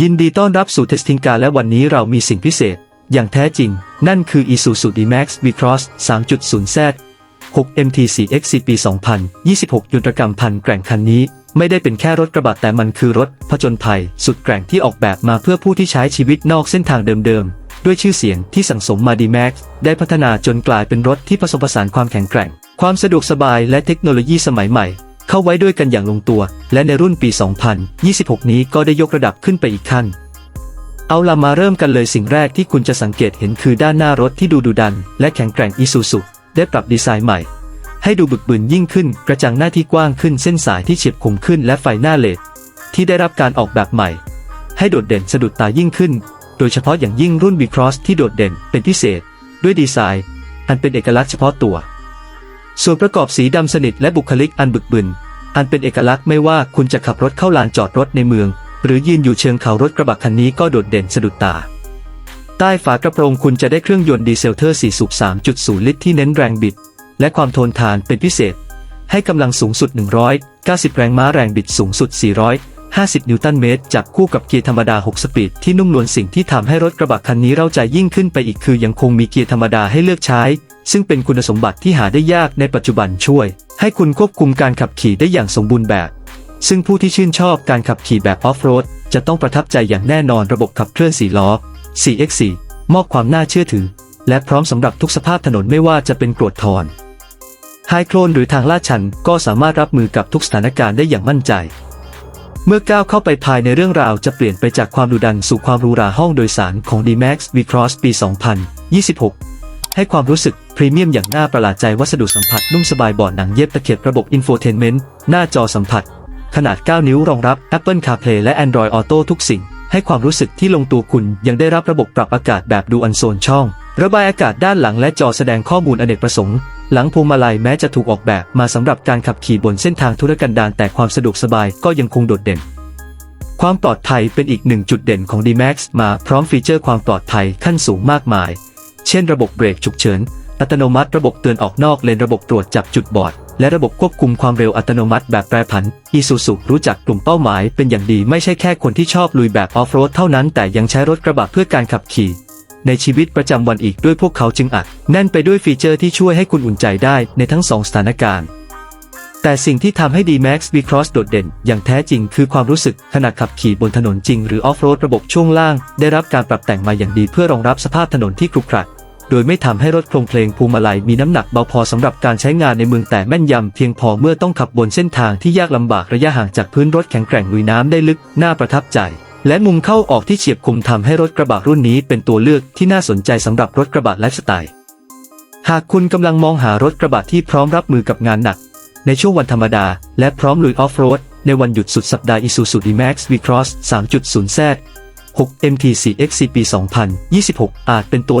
ยินดีต้อนรับสู่เทสติงการและวันนี้เรามีสิ่งพิเศษ อย่างแท้จริง นั่นคือ Isuzu D-Max V-Cross 3.0Z 6 MT4X ปี2026ยนตรกรรมพันแกร่งคันนี้ ไม่ได้เป็นแค่รถกระบะแต่มันคือรถผจญภัย สุดแกร่งที่ออกแบบมาเพื่อผู้ที่ใช้ชีวิตนอกเส้นทางเดิมๆ ด้วยชื่อเสียงที่สั่งสมมา D-Max ได้พัฒนาจนกลายเป็นรถที่ผสมผสานความแข็งแกร่ง ความสะดวกสบายและเทคโนโลยีสมัยใหม่ เข้าไว้ด้วยกันอย่างลงตัว และในรุ่นปี 2026 นี้ก็ได้ยกระดับขึ้นไปอีกขั้น เอาล่ะมาเริ่มกันเลยสิ่งแรกที่คุณจะสังเกตเห็นคือด้านหน้ารถที่ดูดุดัน และแข็งแกร่งอีซูซุได้ปรับดีไซน์ใหม่ ให้ดูบึกบึนยิ่งขึ้น กระจังหน้าที่กว้างขึ้นเส้นสายที่เฉียบคมขึ้นและไฟหน้าเลดที่ได้รับการออกแบบใหม่ ให้โดดเด่นสะดุดตายิ่งขึ้น โดยเฉพาะอย่างยิ่งรุ่น V Cross ที่โดดเด่นเป็นพิเศษ ด้วยดีไซน์ อันเป็นเอกลักษณ์เฉพาะตัว ส่วนประกอบสีดำสนิทและบุคลิกอันบึกบึน อันเป็นเอกลักษณ์ไม่ว่าคุณจะขับรถเข้าลานจอดรถในเมือง หรือยืนอยู่เชิงเขารถกระบะคันนี้ก็โดดเด่นสะดุดตา ใต้ฝากระโปรงคุณจะได้เครื่องยนต์ดีเซลเทอร์4สูบ3.0 ลิตรที่เน้นแรงบิด และความทนทานเป็นพิเศษ ให้กำลังสูงสุด 190 แรงม้าแรงบิดสูงสุด 450 นิวตันเมตรจากคู่กับเกียร์ธรรมดา 6 สปีดที่นุ่มนวลสิ่งที่ทำให้รถกระบะคันนี้เร้าใจยิ่งขึ้นไปอีกคือยังคงมีเกียร์ธรรมดาให้เลือกใช้ ซึ่งเป็นคุณสมบัติที่หาได้ยากในปัจจุบันช่วย ให้คุณควบคุมการขับขี่ได้อย่างสมบูรณ์แบบ ซึ่งผู้ที่ชื่นชอบการขับขี่แบบออฟโรดจะต้องประทับใจอย่างแน่นอนระบบขับเคลื่อน4ล้อ 4x4 มอบความน่าเชื่อถือ และพร้อมสำหรับทุกสภาพถนนไม่ว่าจะเป็นกรวดทอนไฮโคลนหรือทางลาดชันก็สามารถรับมือกับทุกสถานการณ์ได้อย่างมั่นใจ เมื่อก้าวเข้าไปภายในเรื่องราวจะเปลี่ยนไปจากความดุดันสู่ความรูราห้องโดยสารของ D-Max V-Cross ปี 2026 ให้ความรู้สึกพรีเมียมอย่างน่าประหลาดใจวัสดุสัมผัสนุ่มสบายเบาะหนังเย็บตะเข็บระบบอินโฟเทนเมนต์หน้าจอสัมผัส ขนาด 9 นิ้วรองรับ Apple CarPlay และ Android Auto ทุกสิ่ง ให้ความรู้สึกที่ลงตัวคุณยังได้รับระบบปรับอากาศแบบดูอันโซนช่อง ระบายอากาศด้านหลังและจอแสดงข้อมูลอเนกประสงค์ หลังพวงมาลัยแม้จะถูกออกแบบมาสำหรับการขับขี่บนเส้นทางธุรกันดารแต่ความสะดวกสบายก็ยังคงโดดเด่นความปลอดภัยเป็นอีกหนึ่งจุดเด่นของ D-Max มาพร้อมฟีเจอร์ความปลอดภัยขั้นสูงมากมาย เช่นระบบเบรกฉุกเฉิน อัตโนมัติระบบเตือนออกนอกเลนระบบตรวจจับจุดบอด และระบบควบคุมความเร็วอัตโนมัติแบบแปรผัน Isuzu รู้จักกลุ่มเป้าหมายเป็นอย่างดีไม่ใช่แค่คนที่ชอบลุยแบบออฟโรดเท่านั้นแต่ยังใช้รถกระบะเพื่อการขับขี่ ในชีวิตประจำวันอีกด้วยพวกเขาจึงอัดแน่นไปด้วยฟีเจอร์ที่ช่วยให้คุณอุ่นใจได้ในทั้งสองสถานการณ์ แต่สิ่งที่ทำให้ D-Max V-Cross โดดเด่น อย่างแท้จริงคือความรู้สึกขณะขับขี่บนถนนจริงหรือออฟโรดระบบช่วงล่าง ได้รับการปรับแต่งมาอย่างดีเพื่อรองรับสภาพถนนที่ครุขระโดยไม่ทำให้รถโครงเพลงพวงมาลัยมีน้ำหนักเบาพอสำหรับการใช้งานในเมืองแต่แม่นยำเพียงพอเมื่อต้องขับบนเส้นทางที่ยากลำบากระยะห่างจากพื้นรถแข็งแกร่งลุยน้ำได้ลึกน่าประทับใจ และมุมเข้าออกที่เฉียบคมทำให้รถกระบะรุ่นนี้เป็นตัวเลือกที่น่าสนใจสำหรับรถกระบะไลฟ์สไตล์หากคุณกำลังมองหารถกระบะที่พร้อมรับมือกับงานหนัก ในช่วงวันธรรมดา และพร้อมลุยออฟโรด ในวันหยุดสุดสัปดาห์ Isuzu D-Max V-Cross 3.0Z 6 MT4X ปี 2026 อาจเป็นตัว